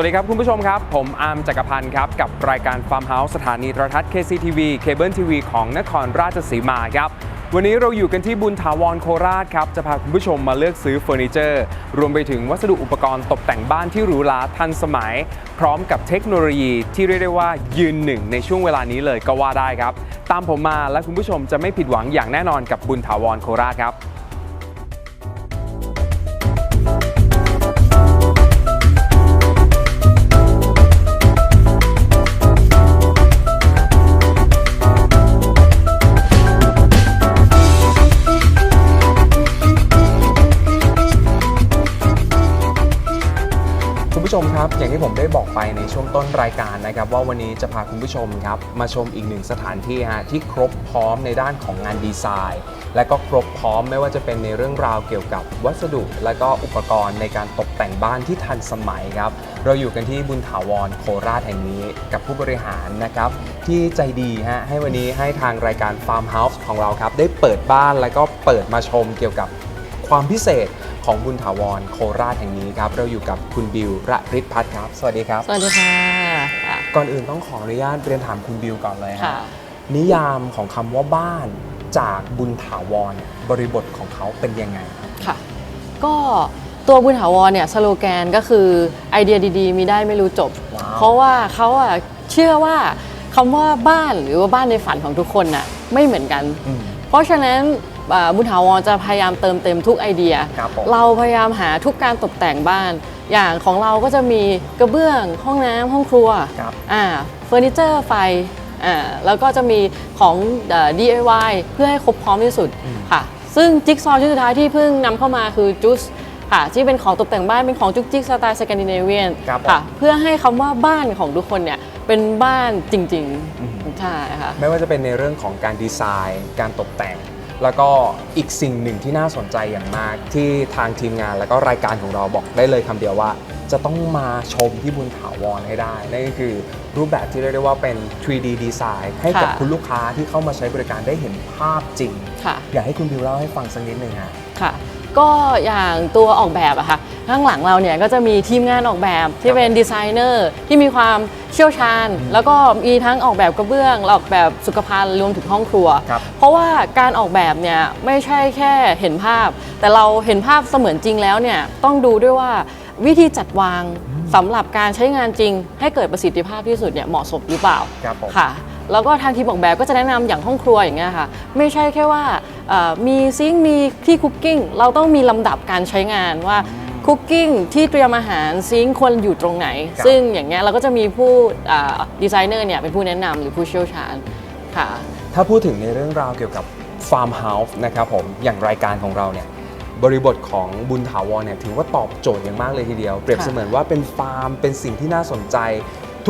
วัสดีครับ คุณผู้ชมครับ ผมอาร์มจักรพันธ์ครับ กับรายการ Farmhouse สถานีโทรทัศน์ KCTV เคเบิลทีวีของนครราชสีมาครับ วันนี้เราอยู่กันที่บุญถาวรโคราชครับ จะพาคุณผู้ชมมาเลือกซื้อเฟอร์นิเจอร์ รวมไปถึงวัสดุอุปกรณ์ตกแต่งบ้านที่หรูหราทันสมัย พร้อมกับเทคโนโลยีที่เรียกได้ว่ายืนหนึ่งในช่วงเวลานี้เลยก็ว่าได้ครับ ตามผมมาและคุณผู้ชมจะไม่ผิดหวังอย่างแน่นอนกับบุญถาวรโคราชครับ ผู้ชมครับ อย่างที่ผมได้บอกไปในช่วงต้นรายการนะครับ ว่าวันนี้จะพาคุณผู้ชมครับ มาชมอีกหนึ่งสถานที่ฮะที่ครบพร้อมในด้านของงานดีไซน์ และก็ครบพร้อมไม่ว่าจะเป็นในเรื่องราวเกี่ยวกับวัสดุ และก็อุปกรณ์ในการตกแต่งบ้านที่ทันสมัยครับ เราอยู่กันที่บุญถาวรโคราชแห่งนี้กับผู้บริหารนะครับ ที่ใจดีฮะให้วันนี้ให้ทางรายการ Farm House ของเราครับ ได้เปิดบ้านแล้วก็เปิดมาชมเกี่ยวกับความพิเศษ ของบุญถาวรโคราชแห่งนี้ครับ เราอยู่กับคุณบิวระริศพัฒน์ครับ สวัสดีครับ สวัสดีค่ะค่ะก่อนอื่นต้องขออนุญาตเรียนถามคุณบิวก่อนเลยฮะค่ะ นิยามของคำว่าบ้านจากบุญถาวรเนี่ยบริบทของเขาเป็นยังไงครับค่ะ ก็ตัวบุญถาวรเนี่ยสโลแกนก็คือไอเดียดีๆ มีได้ไม่รู้จบว้าวเพราะว่าเขาอะเชื่อว่าคำว่าบ้านหรือว่าบ้านในฝันของทุกคนน่ะไม่เหมือนกันอืมเพราะฉะนั้น อ่าบุญถาวรจะพยายามเติมเต็มทุกไอเดีย ครับผม เราพยายามหาทุกการตกแต่งบ้าน อย่างของเราก็จะมีกระเบื้อง ห้องน้ำห้องครัวครับ อ่าเฟอร์นิเจอร์ไฟอ่าแล้วก็จะมีของเอ่อ DIY เพื่อให้ครบพร้อมที่สุดอืมค่ะ ซึ่งจิ๊กซอว์ชิ้นสุดท้ายที่เพิ่งนำเข้ามาคือจุสค่ะที่เป็นของตกแต่งบ้านเป็นของจุกจิกสไตล์สแกนดิเนเวียนครับผม ค่ะ เพื่อให้คำว่าบ้านของทุกคนเนี่ยเป็นบ้านจริงอืมๆใช่ค่ะ ไม่ว่าจะเป็นในเรื่องของการดีไซน์ การตกแต่ง แล้วก็อีกสิ่งหนึ่งที่น่าสนใจอย่างมาก ที่ทางทีมงานแล้วก็รายการของเราบอกได้เลยคำเดียวว่า จะต้องมาชมที่บุญถาวรให้ได้ นั่นก็คือรูปแบบที่เรียกได้ว่าเป็น 3D ดีไซน์ให้กับค่ะ คุณลูกค้าที่เข้ามาใช้บริการได้เห็นภาพจริง ค่ะ อยากให้คุณบิวเล่าให้ฟังสักนิดหนึ่งฮะ ค่ะ ก็อย่างตัวออกแบบอะค่ะข้างหลังเราเนี่ยก็จะมีทีมงานออกแบบที่เป็นดีไซเนอร์ที่มีความเชี่ยวชาญ แล้วก็มีทั้งออกแบบกระเบื้องออกแบบสุขภัณฑ์รวมถึงห้องครัวครับเพราะว่าการออกแบบเนี่ยไม่ใช่แค่เห็นภาพ แต่เราเห็นภาพเสมือนจริงแล้วเนี่ยต้องดูด้วยว่าวิธีจัดวางสำหรับการใช้งานจริง ให้เกิดประสิทธิภาพที่สุดเนี่ยเหมาะสมหรือเปล่าครับผมค่ะแล้วก็ทางทีมออกแบบก็จะแนะนำอย่างห้องครัวอย่างเงี้ยค่ะ ไม่ใช่แค่ว่าเอ่อ มีซิงค์มีที่คุกกิ้งเราต้องมีลำดับการใช้งานว่าคุกกิ้งที่เตรียมอาหารซิงค์ควรอยู่ตรงไหน ครับ ซึ่งอย่างเงี้ยเราก็จะมีผู้ดีไซเนอร์เนี่ยเป็นผู้แนะนำหรือผู้เชี่ยวชาญค่ะ ถ้าพูดถึงในเรื่องราวเกี่ยวกับฟาร์มเฮาส์นะครับผมอย่างรายการของเราเนี่ยบริบทของบุญถาวรเนี่ยถือว่าตอบโจทย์อย่างมากเลยทีเดียว เปรียบค่ะ เสมือนว่าเป็นฟาร์มเป็นสิ่งที่น่าสนใจ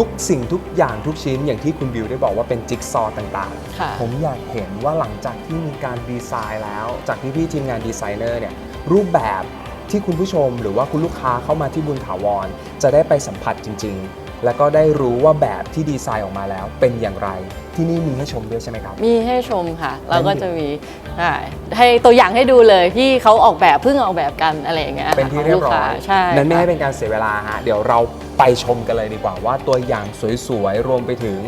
ทุกสิ่งทุกอย่างทุกชิ้นอย่างที่คุณบิวได้บอกว่าเป็นจิ๊กซอว์ต่างค่ะๆ ผมอยากเห็นว่าหลังจากที่มีการดีไซน์แล้ว จากที่พี่ทีมงานดีไซเนอร์เนี่ยรูปแบบที่คุณผู้ชมหรือว่าคุณลูกค้าเข้ามาที่บุญถาวร จะได้ไปสัมผัสจริงๆ แล้วก็ได้รู้ว่าแบบที่ดีไซน์ออกมาแล้ว เป็นอย่างไร ที่นี่มีให้ชมด้วยใช่ไหมครับ มีให้ชมค่ะ เราก็จะมีใช่ให้ตัวอย่างให้ดูเลยที่เขาออกแบบเพิ่งออกแบบกันอะไรอย่างเงี้ยเป็นที่เรียบร้อยขงลูกค้าใช่นั้นไม่ให้ค่ะเป็นการเสียเวลาฮะเดี๋ยวเราไปชมกันเลยดีกว่าว่าตัวอย่างสวยๆ รวมไปถึง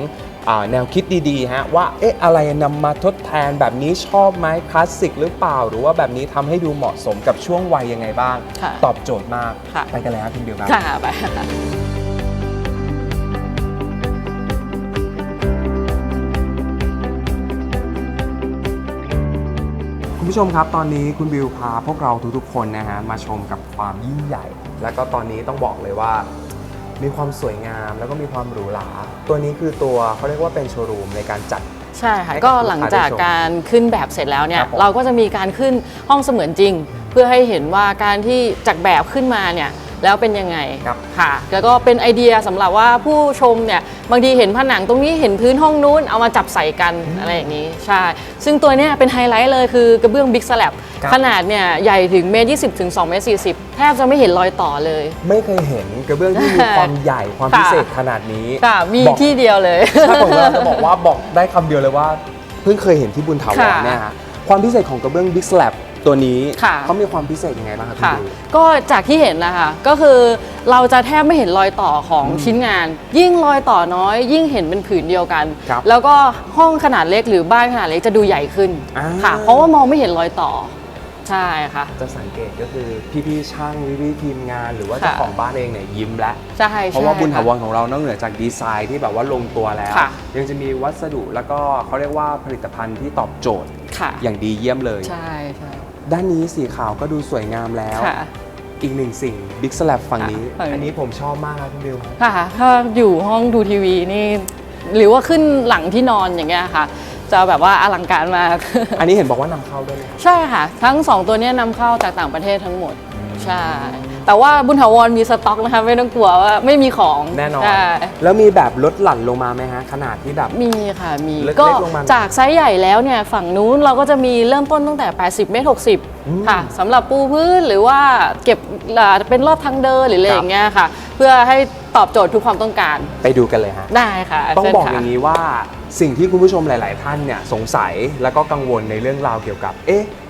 อ่าแนวคิดดีๆฮะว่าเอ๊ะอะไรนำมาทดแทนแบบนี้ชอบไหมคลาสสิกหรือเปล่า หรือว่าแบบนี้ทำให้ดูเหมาะสมกับช่วงวัยยังไงบ้างค่ะตอบโจทย์มากค่ะไปกันเลยครับคุณบิวครับค่ะไป คุณผู้ชมครับตอนนี้คุณบิวพาพวกเราทุกๆคนนะฮะมาชมกับความยิ่งใหญ่ แล้วก็ตอนนี้ต้องบอกเลยว่า มีความสวยงามแล้วก็มีความหรูหราตัวนี้คือตัวเขาเรียกว่าเป็นโชว์รูมในการจัด ใช่ค่ะให้กับก็หลังจากลูกค้าได้ชมการขึ้นแบบเสร็จแล้วเนี่คยรับผมเราก็จะมีการขึ้นห้องเสมือนจริง เพื่อให้เห็นว่าการที่จากแบบขึ้นมาเนี่ย แล้วเป็นยังไงครับค่ะแล้วก็เป็นไอเดียสำหรับว่าผู้ชมเนี่ยบางทีเห็นผนังตรงนี้เห็นพื้นห้องนู้นเอามาจับใส่กันอะไรอย่างนี้ใช่ซึ่งตัวเนี้ยเป็นไฮไลท์เลยคือกระเบื้องบิ๊กสแลบครับขนาดเนี่ยใหญ่ถึงเมตรยี่สิบถึงสองเมตรสี่สิบแทบจะไม่เห็นรอยต่อเลย ไม่เคยเห็นกระเบื้องที่มีความใหญ่ความพิเศษขนาดนี้ค่ะมีบอกที่เดียวเลยถ้าผมกำลังจะบอกว่าบอกได้คำเดียวเลยว่า เพิ่งเคยเห็นที่บุญถาวรค่ะเนี่ยฮะความพิเศษของกระเบื้อง Big Slab ตัวนี้ค่ะ เขามีความพิเศษยังไงบ้างครับพี่ค่ะบิวก็จากที่เห็นนะคะ ก็คือเราจะแทบไม่เห็นรอยต่อของอืมชิ้นงาน ยิ่งรอยต่อน้อย ยิ่งเห็นเป็นผืนเดียวกัน ครับแล้วก็ห้องขนาดเล็กหรือบ้านขนาดเล็กจะดูใหญ่ขึ้นอ่า ค่ะ เพราะว่ามองไม่เห็นรอยต่อ ใช่ค่ะ จะสังเกตก็คือพี่ๆช่างพี่ๆทีมงาน หรือว่าค่ะเจ้าของบ้านเองเนี่ยยิ้มแล้ว ใช่เพราะว่าใช่บุญถาวรค่ะ ของเรานอกเหนือจากดีไซน์ที่แบบว่าลงตัวแล้ว ค่ะ ยังจะมีวัสดุแล้วก็เขาเรียกว่าผลิตภัณฑ์ที่ตอบโจทย์ ค่ะอย่างดีเยี่ยมเลย ใช่ใช่ ด้านนี้สีขาวก็ดูสวยงามแล้ว ค่ะ อีกหนึ่งสิ่งบิ๊กสลับฝั่งนี้ ค่ะฝั่งนี้อันนี้ผมชอบมากครับพี่บิวครับ ค่ะ ถ้าอยู่ห้องดูทีวีนี่ หรือว่าขึ้นหลังที่นอนอย่างเงี้ยค่ะ จะแบบว่าอลังการมาก อันนี้เห็นบอกว่านำเข้าด้วยไหมครับ ใช่ค่ะ ทั้ง2ตัวเนี้ยนำเข้าจากต่างประเทศทั้งหมดอืม ใช่ แต่ว่าบุญถาวรมีสต็อกนะคะไม่ต้องกลัวว่าไม่มีของแน่นอน ใช่แล้วมีแบบลดหลั่นลงมาไหมฮะ ขนาดที่แบบ มีค่ะมีเล็กก็ๆลงมาจากไซส์ใหญ่แล้วเนี่ยฝั่งนู้นเราก็จะมีเริ่มต้นตั้งแต่ 80 เมตรอืม60 ค่ะสำหรับปูพื้นหรือว่าเก็บอ่าเป็นรอบทางเดินหรืออะไรครับ อย่างเงี้ยค่ะ เพื่อให้ตอบโจทย์ทุกความต้องการไปดูกันเลยฮะ ได้ค่ะต้องเชิญบอกค่ะ อย่างนี้ว่าสิ่งที่คุณผู้ชมหลาย ๆ ท่านเนี่ยสงสัยแล้วก็กังวลในเรื่องราวเกี่ยวกับ เอ๊ะก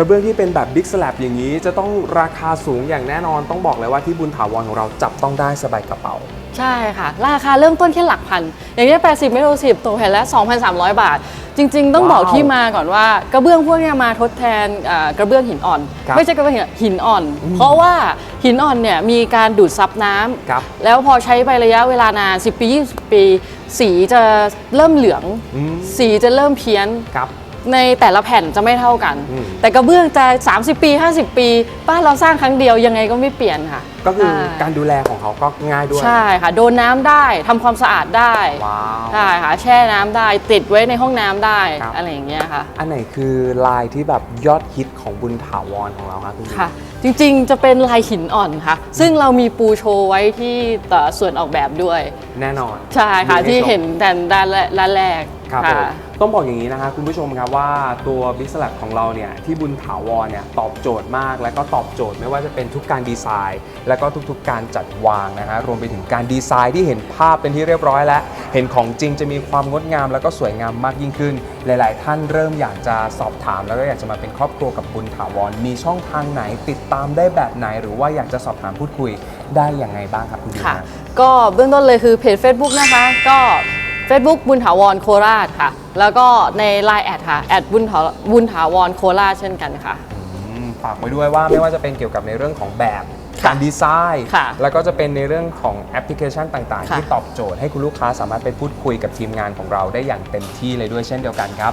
ระเบื้องที่เป็นแบบบิ๊กสลับอย่างนี้ จะต้องราคาสูงอย่างแน่นอนต้องบอกเลยว่าที่บุญถาวรของเราจับต้องได้สบายกระเป๋า ใช่ค่ะ ราคาเริ่มต้นแค่หลักพัน อย่างนี้ย80เมตร10ตกแผ่นละ2,300 บาท จริง ๆ ต้องบอกว้าวที่มาก่อนว่ากระเบื้องพวกเนี้ยมาทดแทนอ่ากระเบื้องหินอ่อน ครับไม่ใช่กระเบื้องหินหินอ่อนอืมเพราะว่าหินอ่อนเนี่ยมีการดูดซับน้ำครับ แล้วพอใช้ไประยะเวลานาน10 ปี 20 ปี สีจะเริ่มเหลือง อืมสีจะเริ่มเพี้ยน ครับ ในแต่ละแผ่นจะไม่เท่ากัน อืม แต่กระเบื้องจะ 30 ปี 50 ปี บ้านเราสร้างครั้งเดียวยังไงก็ไม่เปลี่ยนค่ะก็คือใช่การดูแลของเขาก็ง่ายด้วย ใช่ค่ะ โดนน้ำได้ทำความสะอาดได้ว้าว ใช่ค่ะแช่น้ำได้ติดไว้ในห้องน้ำได้ครับ อะไรอย่างเงี้ยค่ะ อันไหนคือลายที่แบบยอดฮิตของบุญถาวรของเราครับคุณบิวค่ะ จริงๆจะเป็นลายหินอ่อนค่ะ ซึ่งเรามีปูโชว์ไว้ที่เอ่อส่วนออกแบบด้วย แน่นอนใช่ค่ะ มีให้ที่ชม เห็นแต่ด้านแรกด้านแรก ครับผมค่ะต้องบอกอย่างนี้นะคะคุณผู้ชมครับว่าตัวบิ๊กสลับของเราเนี่ยที่บุญถาวรเนี่ยตอบโจทย์มาก และก็ตอบโจทย์ไม่ว่าจะเป็นทุกการดีไซน์ และก็ทุกๆ การจัดวางนะฮะรวมไปถึงการดีไซน์ที่เห็นภาพเป็นที่เรียบร้อยแล้ว เห็นของจริงจะมีความงดงาม แล้วก็สวยงามมากยิ่งขึ้น หลาย ๆ ท่านเริ่มอยากจะสอบถาม แล้วก็อยากจะมาเป็นครอบครัวกับบุญถาวรมีช่องทางไหนติดตามได้แบบไหน หรือว่าอยากจะสอบถามพูดคุยได้อย่างไงบ้างครับคุณบิวค่ะฮะก็เบื้องต้นเลยคือเพจ Facebook นะคะก็ Facebook บุญถาวรโคราชค่ะ แล้วก็ใน Line แอดค่ะแอดบุญถาบุญถาวรโคราชเช่นกันค่ะ อืมฝากไว้ด้วยว่าไม่ว่าจะเป็นเกี่ยวกับในเรื่องของแบบค่ะการดีไซน์ค่ะแล้วก็จะเป็นในเรื่องของแอปพลิเคชันต่างๆ ค่ะ ที่ตอบโจทย์ให้คุณลูกค้าสามารถไปพูดคุยกับทีมงานของเราได้อย่างเต็มที่เลยด้วยเช่นเดียวกันครับ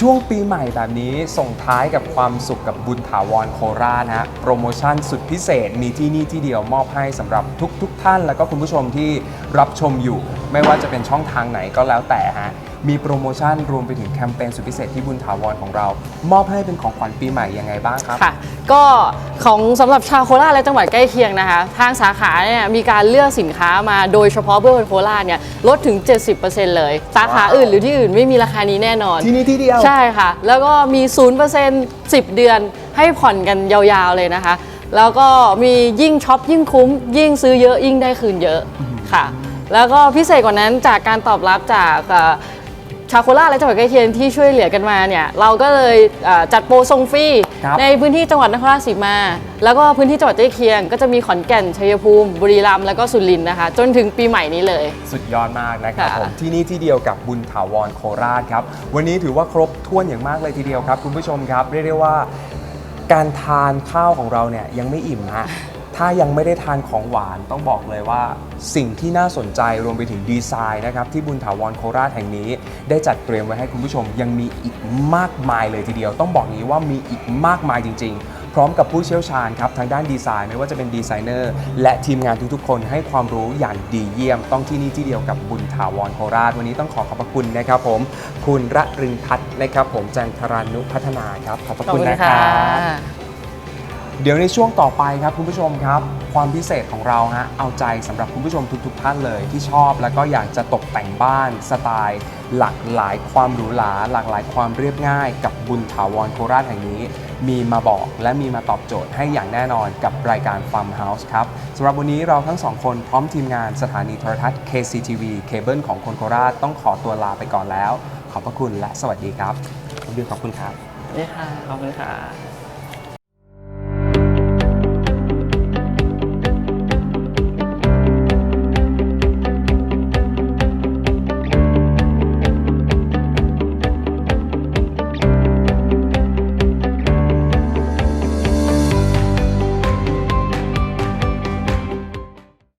ช่วงปีใหม่แบบนี้ส่งท้ายกับความสุขกับบุญถาวรโคราชนะฮะโปรโมชั่นสุดพิเศษมีที่นี่ที่เดียวมอบให้สำหรับทุก ๆทท่าน แล้วก็คุณผู้ชมที่รับชมอยู่ ไม่ว่าจะเป็นช่องทางไหนก็แล้วแต่ฮะ มีโปรโมชั่นรวมไปถึงแคมเปญสุดพิเศษที่บุญถาวรของเรา มอบให้เป็นของขวัญปีใหม่ยังไงบ้างครับ ค่ะ ก็ของสำหรับชาวโคราชและจังหวัดใกล้เคียงนะคะ ทางสาขาเนี่ยมีการเลือกสินค้ามาโดยเฉพาะเบอร์โคราชเนี่ยลดถึง 70%เลย สาขาว้าว อื่นหรือที่อื่นไม่มีราคานี้แน่นอน ที่นี่ที่เดียว ใช่ค่ะ แล้วก็มี 0% 10 เดือนให้ผ่อนกันยาวๆเลยนะคะ แล้วก็มียิ่งช็อปยิ่งคุ้ม ยิ่งซื้อเยอะยิ่งได้คืนเยอะค่ะ แล้วก็พิเศษกว่านั้นจากการตอบรับจากเอ่อ ชาวโคราชและจังหวัดใกล้เคียงที่ช่วยเหลือกันมาเนี่ยเราก็เลยเอ่อจัดโปรส่งฟรีครับในพื้นที่จังหวัดนครราชสีมา แล้วก็พื้นที่จังหวัดใกล้เคียง ก็จะมีขอนแก่นชัยภูมิบุรีรัมย์แล้วก็สุรินทร์นะคะ จนถึงปีใหม่นี้เลย สุดยอดมากนะครับค่ะผมที่นี่ที่เดียวกับบุญถาวรโคราชครับ วันนี้ถือว่าครบถ้วนอย่างมากเลยทีเดียวครับ คุณผู้ชมครับ เรียกได้ว่า การทานข้าวของเราเนี่ยยังไม่อิ่มฮะ ถ้ายังไม่ได้ทานของหวานต้องบอกเลยว่า สิ่งที่น่าสนใจรวมไปถึงดีไซน์นะครับที่บุญถาวรโคราชแห่งนี้ ได้จัดเตรียมไว้ให้คุณผู้ชมยังมีอีกมากมายเลยทีเดียว ต้องบอกอย่างนี้ว่ามีอีกมากมายจริง ๆ พร้อมกับผู้เชี่ยวชาญครับทางด้านดีไซน์ไม่ว่าจะเป็นดีไซเนอร์และทีมงานทุกๆ คนให้ความรู้อย่างดีเยี่ยม ต้องที่นี่ที่เดียวกับบุญถาวรโคราช วันนี้ต้องขอขอบพระคุณนะครับผม คุณระรินพัฒน์นะครับผมจันทรานุพัฒนาครับขอบพระคุณนะครับ เดี๋ยวในช่วงต่อไปครับคุณผู้ชมครับ ความพิเศษของเราฮะเอาใจสำหรับคุณผู้ชมทุก ๆ ท่านเลยที่ชอบ แล้วก็อยากจะตกแต่งบ้านสไตล์ หลากหลายความหรูหราหลากหลายความเรียบง่าย กับบุญถาวรโคราชแห่งนี้ มีมาบอกและมีมาตอบโจทย์ให้อย่างแน่นอนกับรายการ Farm House ครับสำหรับวันนี้เราทั้งสองคนพร้อมทีมงานสถานีโทรทัศน์ KCTV เคเบิลของคนโคราชต้องขอตัวลาไปก่อนแล้ว ขอบพระคุณและสวัสดีครับคุณบิวขอบคุณครับนี่ค่ะขอบคุณค่ะ